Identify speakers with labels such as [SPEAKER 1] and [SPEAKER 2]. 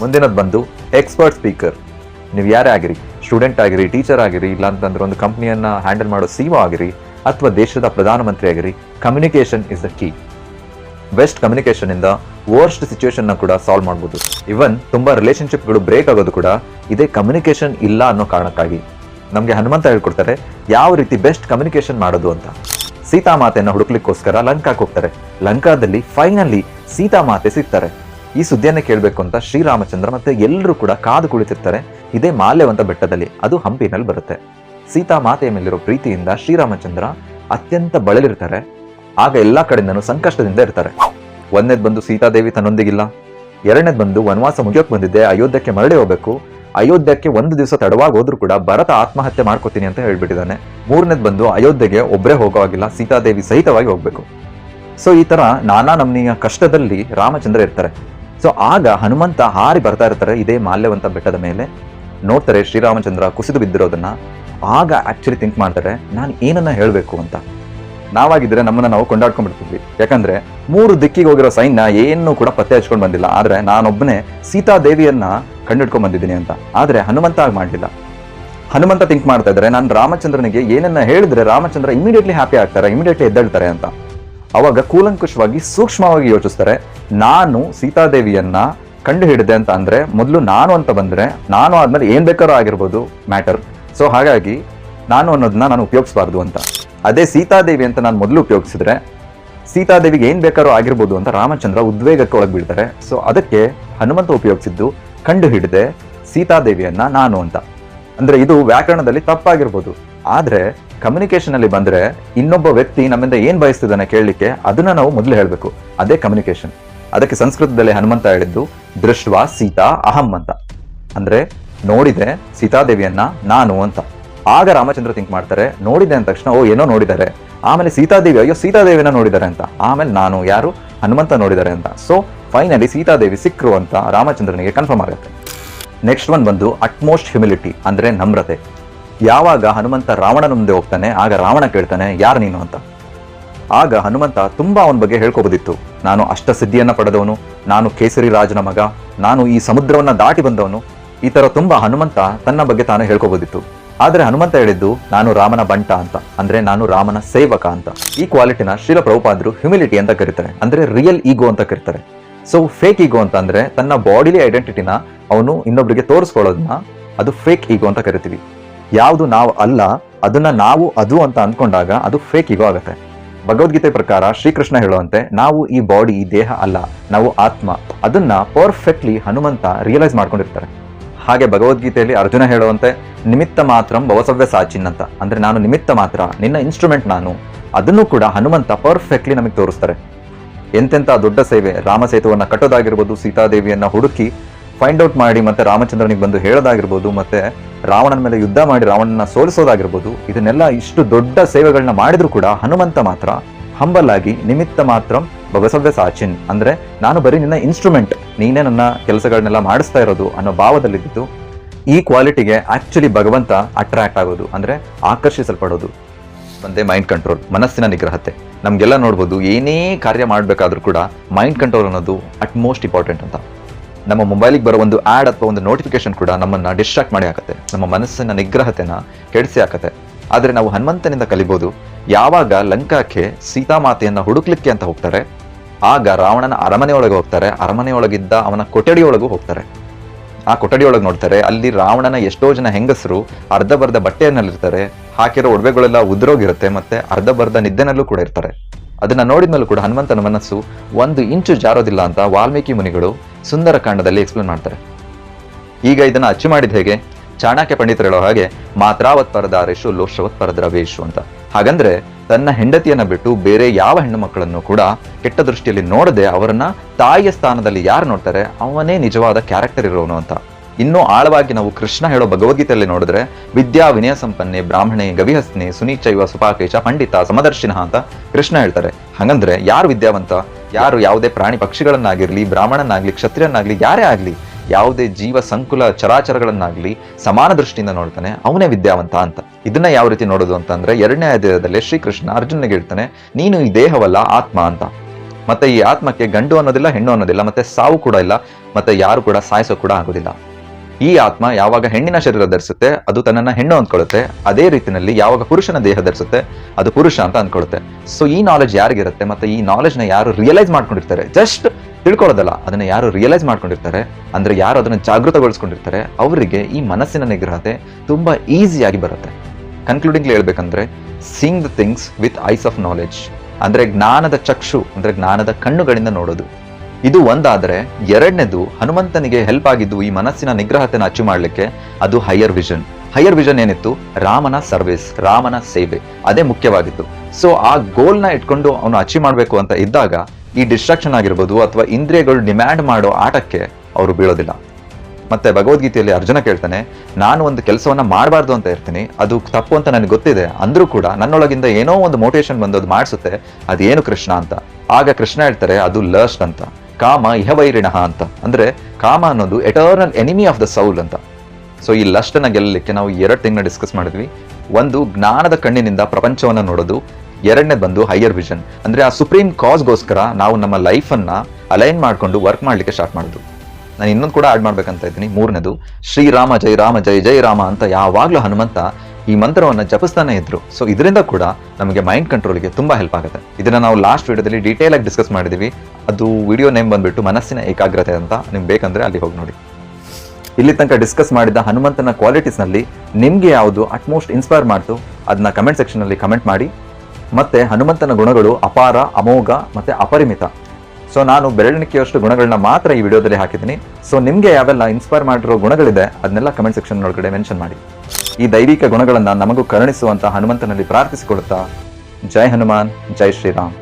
[SPEAKER 1] ಮುಂದಿನದು ಬಂದು expert speaker ನೀವು ಯಾರೇ ಆಗಿರಿ ಸ್ಟೂಡೆಂಟ್ ಆಗಿರಿ ಟೀಚರ್ ಆಗಿರಿ ಇಲ್ಲ ಅಂತಂದ್ರೆ ಒಂದು ಕಂಪ್ನಿಯನ್ನ ಹ್ಯಾಂಡಲ್ ಮಾಡೋ ಸಿ ಆಗಿರಿ, ಅಥವಾ ದೇಶದ ಪ್ರಧಾನಮಂತ್ರಿ ಆಗಿರಿ communication is the key best communication ಇಂದ ವರ್ಸ್ಟ್ನ ಕೂಡ ಸಾಲ್ವ್ ಮಾಡ್ಬೋದು. ಇವನ್ ತುಂಬಾ ರಿಲೇಶನ್ಶಿಪ್ಗಳು ಬ್ರೇಕ್ ಆಗೋದು ಕೂಡ ಇದೇ ಕಮ್ಯುನಿಕೇಷನ್ ಇಲ್ಲ ಅನ್ನೋ ಕಾರಣಕ್ಕಾಗಿ. ನಮಗೆ ಹನುಮಂತ ಹೇಳ್ಕೊಡ್ತಾರೆ, ಯಾವ ರೀತಿ ಬೆಸ್ಟ್ ಕಮ್ಯುನಿಕೇಷನ್ ಮಾಡೋದು ಅಂತ. ಸೀತಾಮಾತೆಯನ್ನ ಹುಡುಕ್ಲಿಕ್ಕೋಸ್ಕರ ಲಂಕಾಕ್ ಹೋಗ್ತಾರೆ. ಲಂಕಾದಲ್ಲಿ ಫೈನಲಿ ಸೀತಾಮಾತೆ ಸಿಗ್ತಾರೆ. ಈ ಸುದ್ದಿಯನ್ನೇ ಕೇಳಬೇಕು ಅಂತ ಶ್ರೀರಾಮಚಂದ್ರ ಮತ್ತೆ ಎಲ್ಲರೂ ಕೂಡ ಕಾದು ಕುಳಿತಿರ್ತಾರೆ ಇದೇ ಮಾಲ್ಯವಂತ ಬೆಟ್ಟದಲ್ಲಿ. ಅದು ಹಂಪಿನಲ್ಲಿ ಬರುತ್ತೆ. ಸೀತಾ ಮಾತೆಯ ಮೇಲಿರೋ ಪ್ರೀತಿಯಿಂದ ಶ್ರೀರಾಮಚಂದ್ರ ಅತ್ಯಂತ ಬಳಲಿರ್ತಾರೆ. ಆಗ ಎಲ್ಲ ಕಡೆಯಿಂದನೂ ಸಂಕಷ್ಟದಿಂದ ಇರ್ತಾರೆ. ಒಂದನೇದು ಬಂದು ಸೀತಾದೇವಿ ತನ್ನೊಂದಿಗಿಲ್ಲ. ಎರಡನೇದ್ ಬಂದು ವನವಾಸ ಮುಗಿಯೋಕ್ ಬಂದಿದ್ದೆ, ಅಯೋಧ್ಯಕ್ಕೆ ಮರಳಿ ಹೋಗ್ಬೇಕು. ಅಯೋಧ್ಯಕ್ಕೆ ಒಂದು ದಿವಸ ತಡವಾಗಿ ಹೋದ್ರೂ ಕೂಡ ಭರತ ಆತ್ಮಹತ್ಯೆ ಮಾಡ್ಕೋತೀನಿ ಅಂತ ಹೇಳ್ಬಿಟ್ಟಿದ್ದಾನೆ. ಮೂರನೇದು ಬಂದು ಅಯೋಧ್ಯೆಗೆ ಒಬ್ಬರೇ ಹೋಗೋವಾಗಿಲ್ಲ, ಸೀತಾದೇವಿ ಸಹಿತವಾಗಿ ಹೋಗ್ಬೇಕು. ಸೊ ಈ ತರ ನಾನಾ ನಮ್ನಿಯ ಕಷ್ಟದಲ್ಲಿ ರಾಮಚಂದ್ರ ಇರ್ತಾರೆ. ಸೊ ಆಗ ಹನುಮಂತ ಹಾರಿ ಬರ್ತಾ ಇರ್ತಾರೆ ಇದೇ ಮಾಲ್ಯವಂತ ಬೆಟ್ಟದ ಮೇಲೆ. ನೋಡ್ತಾರೆ ಶ್ರೀರಾಮಚಂದ್ರ ಕುಸಿದು ಬಿದ್ದಿರೋದನ್ನ. ಆಗ ಆಕ್ಚುಲಿ ಥಿಂಕ್ ಮಾಡ್ತಾರೆ, ನಾನು ಏನನ್ನ ಹೇಳಬೇಕು ಅಂತ. ನಾವಾಗಿದ್ರೆ ನಮ್ಮನ್ನ ನಾವು ಕೊಂಡಾಡ್ಕೊಂಡ್ಬಿಡ್ತಿದ್ವಿ ಯಾಕಂದ್ರೆ ಮೂರು ದಿಕ್ಕಿಗೆ ಹೋಗಿರೋ ಸೈನ್ಯ ಏನು ಕೂಡ ಪತ್ತೆ ಹಚ್ಕೊಂಡು ಬಂದಿಲ್ಲ. ಆದ್ರೆ ನಾನೊಬ್ಬನೇ ಸೀತಾದೇವಿಯನ್ನ ಕಂಡಿಡ್ಕೊಂಡ್ ಬಂದಿದ್ದೀನಿ ಅಂತ. ಆದ್ರೆ ಹನುಮಂತ ಆಗಿ ಮಾಡಲಿಲ್ಲ. ಹನುಮಂತ ಥಿಂಕ್ ಮಾಡ್ತಾ ಇದ್ದಾರೆ ನಾನು ರಾಮಚಂದ್ರನಿಗೆ ಏನನ್ನ ಹೇಳಿದ್ರೆ ರಾಮಚಂದ್ರ ಇಮಿಡಿಯೇಟ್ಲಿ ಹ್ಯಾಪಿ ಆಗ್ತಾರೆ ಇಮಿಡಿಯೇಟ್ಲಿ ಎದ್ದೇಳ್ತಾರೆ ಅಂತ. ಅವಾಗ ಕೂಲಂಕುಷವಾಗಿ ಸೂಕ್ಷ್ಮವಾಗಿ ಯೋಚಿಸ್ತಾರೆ, ನಾನು ಸೀತಾದೇವಿಯನ್ನ ಕಂಡು ಹಿಡಿದೆ ಅಂತ ಅಂದ್ರೆ ಮೊದಲು ನಾನು ಅಂತ ಬಂದ್ರೆ ನಾನು ಆದ್ಮೇಲೆ ಏನ್ ಬೇಕಾದ್ರೂ ಆಗಿರ್ಬೋದು ಮ್ಯಾಟರ್ ಸೊ ಹಾಗಾಗಿ ನಾನು ಅನ್ನೋದನ್ನ ನಾನು ಉಪಯೋಗಿಸಬಾರ್ದು ಅಂತ. ಅದೇ ಸೀತಾದೇವಿ ಅಂತ ನಾನು ಮೊದಲು ಉಪಯೋಗಿಸಿದ್ರೆ ಸೀತಾದೇವಿಗೆ ಏನ್ ಬೇಕಾದ್ರೂ ಆಗಿರ್ಬೋದು ಅಂತ ರಾಮಚಂದ್ರ ಉದ್ವೇಗಕ್ಕೆ ಒಳಗೆ ಬಿಡ್ತಾರೆ ಸೊ ಅದಕ್ಕೆ ಹನುಮಂತ ಉಪಯೋಗಿಸಿದ್ದು ಕಂಡು ಹಿಡಿದೆ ಸೀತಾದೇವಿಯನ್ನ ನಾನು ಅಂತ. ಅಂದ್ರೆ ಇದು ವ್ಯಾಕರಣದಲ್ಲಿ ತಪ್ಪಾಗಿರ್ಬೋದು. ಆದ್ರೆ ಕಮ್ಯುನಿಕೇಶನ್ ಅಲ್ಲಿ ಬಂದ್ರೆ ಇನ್ನೊಬ್ಬ ವ್ಯಕ್ತಿ ನಮ್ಮಿಂದ ಏನ್ ಬಯಸ್ತಿದ್ದಾನೆ ಕೇಳಲಿಕ್ಕೆ ಅದನ್ನ ನಾವು ಮೊದಲು ಹೇಳಬೇಕು. ಅದೇ ಕಮ್ಯುನಿಕೇಶನ್ ಅದಕ್ಕೆ ಸಂಸ್ಕೃತದಲ್ಲಿ ಹನುಮಂತ ಹೇಳಿದ್ದು ದೃಷ್ಟ ಸೀತಾ ಅಹಂ ಅಂತ. ಅಂದ್ರೆ ನೋಡಿದೆ ಸೀತಾದೇವಿಯನ್ನ ನಾನು ಅಂತ. ಆಗ ರಾಮಚಂದ್ರ ತಿಂಕ್ ಮಾಡ್ತಾರೆ, ನೋಡಿದೆ ಅಂದ ತಕ್ಷಣ, ಓ, ಏನೋ ನೋಡಿದ್ದಾರೆ. ಆಮೇಲೆ ಸೀತಾದೇವಿ, ಅಯ್ಯೋ, ಸೀತಾದೇವಿನ ನೋಡಿದ್ದಾರೆ ಅಂತ. ಆಮೇಲೆ ನಾನು, ಯಾರು? ಹನುಮಂತ ನೋಡಿದ್ದಾರೆ ಅಂತ. ಸೊ ಫೈನಲಿ ಸೀತಾದೇವಿ ಸಿಕ್ಕರು ಅಂತ ರಾಮಚಂದ್ರನಿಗೆ ಕನ್ಫರ್ಮ್ ಆಗುತ್ತೆ. ನೆಕ್ಸ್ಟ್ ಒನ್ ಬಂದು ಅಟ್ಮೋಸ್ಟ್ ಹ್ಯುಮಿಲಿಟಿ ಅಂದ್ರೆ ನಮ್ರತೆ. ಯಾವಾಗ ಹನುಮಂತ ರಾವಣನ ಮುಂದೆ ಹೋಗ್ತಾನೆ, ಆಗ ರಾವಣ ಕೇಳ್ತಾನೆ, ಯಾರು ನೀನು ಅಂತ. ಆಗ ಹನುಮಂತ ತುಂಬಾ ಅವನ ಬಗ್ಗೆ ಹೇಳ್ಕೋಬೋದಿತ್ತು. ನಾನು ಅಷ್ಟ ಸಿದ್ಧಿಯನ್ನ ಪಡೆದವನು, ನಾನು ಕೇಸರಿ ರಾಜನ ಮಗ, ನಾನು ಈ ಸಮುದ್ರವನ್ನ ದಾಟಿ ಬಂದವನು. ಈ ತರ ತುಂಬಾ ಹನುಮಂತ ತನ್ನ ಬಗ್ಗೆ ತಾನು ಹೇಳ್ಕೋಬೋದಿತ್ತು. ಆದ್ರೆ ಹನುಮಂತ ಹೇಳಿದ್ದು, ನಾನು ರಾಮನ ಬಂಟ ಅಂತ, ಅಂದ್ರೆ ನಾನು ರಾಮನ ಸೇವಕ ಅಂತ. ಈ ಕ್ವಾಲಿಟಿನ ಶ್ರೀಲ ಪ್ರಭುಪಾದ್ರು ಹ್ಯುಮಿಲಿಟಿ ಅಂತ ಕರೀತಾರೆ, ಅಂದ್ರೆ ರಿಯಲ್ ಈಗೋ ಅಂತ ಕರೀತಾರೆ. ಸೊ ಫೇಕ್ ಈಗೋ ಅಂತ ಅಂದ್ರೆ ತನ್ನ ಬಾಡಿಲಿ ಐಡೆಂಟಿಟಿನ ಅವನು ಇನ್ನೊಬ್ರಿಗೆ ತೋರಿಸ್ಕೊಳ್ಳೋದನ್ನ, ಅದು ಫೇಕ್ ಈಗೋ ಅಂತ ಕರಿತೀವಿ. ಯಾವುದು ನಾವು ಅಲ್ಲ, ಅದನ್ನ ನಾವು ಅದು ಅಂತ ಅಂದ್ಕೊಂಡಾಗ ಅದು ಫೇಕ್ ಈಗೋ ಆಗುತ್ತೆ. ಭಗವದ್ಗೀತೆ ಪ್ರಕಾರ ಶ್ರೀಕೃಷ್ಣ ಹೇಳುವಂತೆ, ನಾವು ಈ ಬಾಡಿ ಈ ದೇಹ ಅಲ್ಲ, ನಾವು ಆತ್ಮ. ಅದನ್ನ ಪರ್ಫೆಕ್ಟ್ಲಿ ಹನುಮಂತ ರಿಯಲೈಸ್ ಮಾಡ್ಕೊಂಡಿರ್ತಾರೆ. ಹಾಗೆ ಭಗವದ್ಗೀತೆಯಲ್ಲಿ ಅರ್ಜುನ ಹೇಳುವಂತೆ, ನಿಮಿತ್ತ ಮಾತ್ರ ಭವಸವ್ಯ ಸಾಚಿನ್ ಅಂತ. ಅಂದ್ರೆ ನಾನು ನಿಮಿತ್ತ ಮಾತ್ರ, ನಿನ್ನ ಇನ್ಸ್ಟ್ರೂಮೆಂಟ್ ನಾನು. ಅದನ್ನು ಕೂಡ ಹನುಮಂತ ಪರ್ಫೆಕ್ಟ್ಲಿ ನಮಗೆ ತೋರಿಸ್ತಾರೆ. ಎಂತೆಂಥ ದೊಡ್ಡ ಸೇವೆ, ರಾಮ ಸೇತುವನ್ನ ಕಟ್ಟೋದಾಗಿರ್ಬೋದು, ಸೀತಾದೇವಿಯನ್ನ ಹುಡುಕಿ ಫೈಂಡ್ ಔಟ್ ಮಾಡಿ ಮತ್ತೆ ರಾಮಚಂದ್ರನಿಗೆ ಬಂದು ಹೇಳೋದಾಗಿರ್ಬೋದು, ಮತ್ತೆ ರಾವಣನ ಮೇಲೆ ಯುದ್ಧ ಮಾಡಿ ರಾವಣನ ಸೋಲಿಸೋದಾಗಿರ್ಬೋದು, ಇದನ್ನೆಲ್ಲ ಇಷ್ಟು ದೊಡ್ಡ ಸೇವೆಗಳನ್ನ ಮಾಡಿದ್ರು ಕೂಡ ಹನುಮಂತ ಮಾತ್ರ ಹಂಬಲ್ ಆಗಿ ನಿಮಿತ್ತ ಮಾತ್ರ ಬಗಸವ್ಯ ಸಾಚಿನ್. ಅಂದ್ರೆ ನಾನು ಬರೀ ನಿನ್ನ ಇನ್ಸ್ಟ್ರೂಮೆಂಟ್ ನೀನೇ ನನ್ನ ಕೆಲಸಗಳನ್ನೆಲ್ಲ ಮಾಡಿಸ್ತಾ ಇರೋದು ಅನ್ನೋ ಭಾವದಲ್ಲಿದ್ದು, ಈ ಕ್ವಾಲಿಟಿಗೆ ಆಕ್ಚುಲಿ ಭಗವಂತ ಅಟ್ರಾಕ್ಟ್ ಆಗೋದು, ಅಂದ್ರೆ ಆಕರ್ಷಿಸಲ್ಪಡೋದು. ಒಂದೇ ಮೈಂಡ್ ಕಂಟ್ರೋಲ್ ಮನಸ್ಸಿನ ನಿಗ್ರಹತೆ. ನಮ್ಗೆಲ್ಲ ನೋಡ್ಬೋದು ಏನೇ ಕಾರ್ಯ ಮಾಡಬೇಕಾದ್ರೂ ಕೂಡ ಮೈಂಡ್ ಕಂಟ್ರೋಲ್ ಅನ್ನೋದು ಅಟ್ ಮೋಸ್ಟ್ ಇಂಪಾರ್ಟೆಂಟ್ ಅಂತ. ನಮ್ಮ ಮೊಬೈಲಿಗೆ ಬರೋ ಒಂದು ಆ್ಯಡ್ ಅಥವಾ ಒಂದು ನೋಟಿಫಿಕೇಶನ್ ಕೂಡ ನಮ್ಮನ್ನು ಡಿಸ್ಟ್ರಾಕ್ಟ್ ಮಾಡಿ ಹಾಕುತ್ತೆ. ನಮ್ಮ ಮನಸ್ಸಿನ ನಿಗ್ರಹತೆನ ಕೆಡಿಸಿ ಹಾಕತ್ತೆ. ಆದರೆ ನಾವು ಹನುಮಂತನಿಂದ ಕಲಿಬೋದು, ಯಾವಾಗ ಲಂಕಾಕ್ಕೆ ಸೀತಾಮಾತೆಯನ್ನು ಹುಡುಕ್ಲಿಕ್ಕೆ ಅಂತ ಹೋಗ್ತಾರೆ, ಆಗ ರಾವಣನ ಅರಮನೆಯೊಳಗೆ ಹೋಗ್ತಾರೆ ಅರಮನೆಯೊಳಗಿದ್ದ ಅವನ ಕೊಠಡಿಯೊಳಗೂ ಹೋಗ್ತಾರೆ. ಆ ಕೊಠಡಿಯೊಳಗೆ ನೋಡ್ತಾರೆ, ಅಲ್ಲಿ ರಾವಣನ ಎಷ್ಟೋ ಜನ ಹೆಂಗಸರು ಅರ್ಧ ಬರ್ಧ ಬಟ್ಟೆಯನ್ನಲ್ಲಿರ್ತಾರೆ, ಹಾಕಿರೋ ಒಡವೆಗಳೆಲ್ಲ ಉದ್ರೋಗಿರುತ್ತೆ ಮತ್ತೆ ಅರ್ಧ ಬರ್ಧ ನಿದ್ದೆನಲ್ಲೂ ಕೂಡ ಇರ್ತಾರೆ. ಅದನ್ನ ನೋಡಿದ್ಮೇಲೂ ಕೂಡ ಹನುಮಂತನ ಮನಸ್ಸು ಒಂದು ಇಂಚು ಜಾರೋದಿಲ್ಲ ಅಂತ ವಾಲ್ಮೀಕಿ ಮುನಿಗಳು ಸುಂದರ ಕಾಂಡದಲ್ಲಿ ಎಕ್ಸ್ಪ್ಲೇನ್ ಮಾಡ್ತಾರೆ. ಈಗ ಇದನ್ನ ಅಚ್ಚು ಮಾಡಿದ ಹೇಗೆ? ಚಾಣಕ್ಯ ಪಂಡಿತರು ಹೇಳೋ ಹಾಗೆ ಮಾತ್ರಾವತ್ ಪರದಾರೇಶು ಲೋಷವತ್ ಪರದ್ರವೇಶು ಅಂತ. ಹಾಗಂದ್ರೆ, ತನ್ನ ಹೆಂಡತಿಯನ್ನ ಬಿಟ್ಟು ಬೇರೆ ಯಾವ ಹೆಣ್ಣು ಮಕ್ಕಳನ್ನು ಕೂಡ ಕೆಟ್ಟ ದೃಷ್ಟಿಯಲ್ಲಿ ನೋಡದೆ ಅವರನ್ನ ತಾಯಿಯ ಸ್ಥಾನದಲ್ಲಿ ಯಾರು ನೋಡ್ತಾರೆ? ಅವನೇ ನಿಜವಾದ ಕ್ಯಾರೆಕ್ಟರ್ ಇರೋನು ಅಂತ. ಇನ್ನೂ ಆಳವಾಗಿ ನಾವು ಕೃಷ್ಣ ಹೇಳೋ ಭಗವದ್ಗೀತೆಯಲ್ಲಿ ನೋಡಿದ್ರೆ, ವಿದ್ಯಾ ವಿನಯ ಸಂಪನ್ನೆ ಬ್ರಾಹ್ಮಣೆ ಗವಿಹಸ್ನೆ ಸುನೀಚೈವ ಸುಪಾಕೇಶ ಪಂಡಿತ ಸಮದರ್ಶಿನ ಅಂತ ಕೃಷ್ಣ ಹೇಳ್ತಾರೆ. ಹಾಗಂದ್ರೆ ಯಾರು ವಿದ್ಯಾವಂತ, ಯಾರು ಯಾವುದೇ ಪ್ರಾಣಿ ಪಕ್ಷಿಗಳನ್ನಾಗಿರ್ಲಿ ಬ್ರಾಹ್ಮಣನಾಗ್ಲಿ ಕ್ಷತ್ರಿಯನ್ನಾಗ್ಲಿ ಯಾರೇ ಆಗ್ಲಿ, ಯಾವುದೇ ಜೀವ ಸಂಕುಲ ಚರಾಚರಗಳನ್ನಾಗ್ಲಿ ಸಮಾನ ದೃಷ್ಟಿಯಿಂದ ನೋಡ್ತಾನೆ, ಅವನೇ ವಿದ್ಯಾವಂತ ಅಂತ. ಇದನ್ನ ಯಾವ ರೀತಿ ನೋಡೋದು ಅಂತಂದ್ರೆ, ಎರಡನೇ ಅಧ್ಯಾಯದಲ್ಲಿ ಶ್ರೀಕೃಷ್ಣ ಅರ್ಜುನ್ಗೆ ಹೇಳ್ತಾನೆ, ನೀನು ಈ ದೇಹವಲ್ಲ ಆತ್ಮ ಅಂತ. ಮತ್ತೆ ಈ ಆತ್ಮಕ್ಕೆ ಗಂಡು ಅನ್ನೋದಿಲ್ಲ, ಹೆಣ್ಣು ಅನ್ನೋದಿಲ್ಲ, ಮತ್ತೆ ಸಾವು ಕೂಡ ಇಲ್ಲ, ಮತ್ತೆ ಯಾರು ಕೂಡ ಸಾಯಿಸೋ ಕೂಡ ಆಗೋದಿಲ್ಲ. ಈ ಆತ್ಮ ಯಾವಾಗ ಹೆಣ್ಣಿನ ಶರೀರ ಧರಿಸುತ್ತೆ, ಅದು ತನ್ನನ್ನು ಹೆಣ್ಣು ಅಂದ್ಕೊಳ್ಳುತ್ತೆ. ಅದೇ ರೀತಿಯಲ್ಲಿ ಯಾವಾಗ ಪುರುಷನ ದೇಹ ಧರಿಸುತ್ತೆ, ಅದು ಪುರುಷ ಅಂತ ಅಂದ್ಕೊಳ್ಳುತ್ತೆ. ಸೊ ಈ ನಾಲೆಜ್ ಯಾರಿಗಿರುತ್ತೆ ಮತ್ತೆ ಈ ನಾಲೆಜ್ನ ಯಾರು ರಿಯಲೈಸ್ ಮಾಡ್ಕೊಂಡಿರ್ತಾರೆ? ಜಸ್ಟ್ ತಿಳ್ಕೊಳ್ಳೋದಲ್ಲ, ಅದನ್ನ ಯಾರು ರಿಯಲೈಸ್ ಮಾಡ್ಕೊಂಡಿರ್ತಾರೆ? ಅಂದ್ರೆ ಯಾರು ಅದನ್ನ ಜಾಗೃತಗೊಳಿಸ್ಕೊಂಡಿರ್ತಾರೆ? ಅವರಿಗೆ ಈ ಮನಸ್ಸಿನ ನಿಗ್ರಹತೆ ತುಂಬಾ ಈಸಿಯಾಗಿ ಬರುತ್ತೆ. ಕನ್ಕ್ಲೂಡಿಂಗ್ಲಿ ಹೇಳ್ಬೇಕಂದ್ರೆ seeing the things with eyes of knowledge ಅಂದ್ರೆ ಜ್ಞಾನದ ಚಕ್ಷು, ಅಂದ್ರೆ ಜ್ಞಾನದ ಕಣ್ಣುಗಳಿಂದ ನೋಡೋದು. ಇದು ಒಂದಾದರೆ ಎರಡನೇದು ಹನುಮಂತನಿಗೆ ಹೆಲ್ಪ್ ಆಗಿದ್ದು ಈ ಮನಸ್ಸಿನ ನಿಗ್ರಹತೆನ ಅಚೀವ್ ಮಾಡಲಿಕ್ಕೆ ಅದು ಹೈಯರ್ ವಿಷನ್ ಹೈಯರ್ ವಿಷನ್ ಏನಿತ್ತು? ರಾಮನ ಸರ್ವಿಸ್ ರಾಮನ ಸೇವೆ. ಅದೇ ಮುಖ್ಯವಾಗಿತ್ತು. ಸೊ ಆ ಗೋಲ್ನ ಇಟ್ಕೊಂಡು ಅವನು ಅಚೀವ್ ಮಾಡಬೇಕು ಅಂತ ಇದ್ದಾಗ ಈ ಡಿಸ್ಟ್ರಾಕ್ಷನ್ ಆಗಿರ್ಬೋದು ಅಥವಾ ಇಂದ್ರಿಯಗಳು ಡಿಮ್ಯಾಂಡ್ ಮಾಡೋ ಆಟಕ್ಕೆ ಅವರು ಬೀಳೋದಿಲ್ಲ. ಮತ್ತೆ ಭಗವದ್ಗೀತೆಯಲ್ಲಿ ಅರ್ಜುನ ಕೇಳ್ತಾನೆ, ನಾನು ಒಂದು ಕೆಲಸವನ್ನ ಮಾಡಬಾರ್ದು ಅಂತ ಇರ್ತೀನಿ. ಅದು ತಪ್ಪು ಅಂತ ನನಗೆ ಗೊತ್ತಿದೆ. ಅಂದರೂ ಕೂಡ ನನ್ನೊಳಗಿಂದ ಏನೋ ಒಂದು ಮೋಟಿವೇಶನ್ ಬಂದು ಅದು ಮಾಡಿಸುತ್ತೆ. ಅದೇನು ಕೃಷ್ಣ ಅಂತ. ಆಗ ಕೃಷ್ಣ ಹೇಳ್ತಾರೆ, ಅದು ಲಸ್ಟ್ ಅಂತ. ಕಾಮ ಇಹವೈರಿಣಃ ಅಂತ. ಅಂದ್ರೆ ಕಾಮ ಅನ್ನೋದು eternal enemy of the soul ಅಂತ. ಸೊ ಈ ಲಷ್ಟನ ಗೆಲ್ಲಲಿಕ್ಕೆ ನಾವು ಎರಡು ತಿಂಗಳ ಡಿಸ್ಕಸ್ ಮಾಡಿದ್ವಿ. ಒಂದು, ಜ್ಞಾನದ ಕಣ್ಣಿನಿಂದ ಪ್ರಪಂಚವನ್ನ ನೋಡೋದು. ಎರಡನೇದು ಬಂದು ಹೈಯರ್ ವಿಷನ್ ಅಂದ್ರೆ ಆ ಸುಪ್ರೀಂ ಕಾಸ್ಗೋಸ್ಕರ ನಾವು ನಮ್ಮ ಲೈಫನ್ನು ಅಲೈನ್ ಮಾಡ್ಕೊಂಡು ವರ್ಕ್ ಮಾಡ್ಲಿಕ್ಕೆ ಸ್ಟಾರ್ಟ್ ಮಾಡೋದು ನಾನು ಇನ್ನೊಂದು ಕೂಡ ಆಡ್ ಮಾಡ್ಬೇಕಂತ ಇದ್ದೀನಿ. ಮೂರನೇದು ಶ್ರೀರಾಮ ಜೈ ರಾಮ ಜೈ ಜೈ ರಾಮ ಅಂತ ಯಾವಾಗಲೂ ಹನುಮಂತ ಈ ಮಂತ್ರವನ್ನು ಜಪಿಸ್ತಾನೆ ಇದ್ರು. ಸೊ ಇದರಿಂದ ಕೂಡ ನಮಗೆ ಮೈಂಡ್ ಕಂಟ್ರೋಲ್ಗೆ ತುಂಬ ಹೆಲ್ಪ್ ಆಗುತ್ತೆ. ಇದನ್ನ ನಾವು ಲಾಸ್ಟ್ ವಿಡಿಯೋದಲ್ಲಿ ಡೀಟೇಲ್ ಆಗಿ ಡಿಸ್ಕಸ್ ಮಾಡಿದ್ದೀವಿ ಅದು ವಿಡಿಯೋ ನೇಮ್ ಬಂದ್ಬಿಟ್ಟು ಮನಸ್ಸಿನ ಏಕಾಗ್ರತೆ ಅಂತ ನಿಮ್ಗೆ ಬೇಕಂದ್ರೆ ಅಲ್ಲಿ ಹೋಗಿ ನೋಡಿ. ಇಲ್ಲಿ ತನಕ ಡಿಸ್ಕಸ್ ಮಾಡಿದ ಹನುಮಂತನ ಕ್ವಾಲಿಟೀಸ್ನಲ್ಲಿ ನಿಮ್ಗೆ ಯಾವುದು ಅಟ್ಮೋಸ್ಟ್ ಇನ್ಸ್ಪೈರ್ ಮಾಡ್ತು ಅದನ್ನ ಕಮೆಂಟ್ ಸೆಕ್ಷನ್ ಅಲ್ಲಿ ಕಮೆಂಟ್ ಮಾಡಿ. ಮತ್ತೆ ಹನುಮಂತನ ಗುಣಗಳು ಅಪಾರ, ಅಮೋಘ ಮತ್ತೆ ಅಪರಿಮಿತ. ಸೊ ನಾನು ಬೆರಳಿಕೆಯಷ್ಟು ಗುಣಗಳನ್ನ ಮಾತ್ರ ಈ ವಿಡಿಯೋದಲ್ಲಿ ಹಾಕಿದ್ದೀನಿ. ಸೊ ನಿಮ್ಗೆ ಯಾವೆಲ್ಲ ಇನ್ಸ್ಪೈರ್ ಮಾಡಿರೋ ಗುಣಗಳಿದೆ ಅದನ್ನೆಲ್ಲ ಕಮೆಂಟ್ ಸೆಕ್ಷನ್ ಒಳಗಡೆ ಮೆನ್ಷನ್ ಮಾಡಿ. ಈ ದೈವಿಕ ಗುಣಗಳನ್ನು ನಮಗೂ ಕರುಣಿಸುವಂತಹ ಹನುಮಂತನಲ್ಲಿ ಪ್ರಾರ್ಥಿಸಿಕೊಳ್ಳುತ್ತಾ. ಜೈ ಹನುಮಾನ್ ಜೈ ಶ್ರೀರಾಮ್.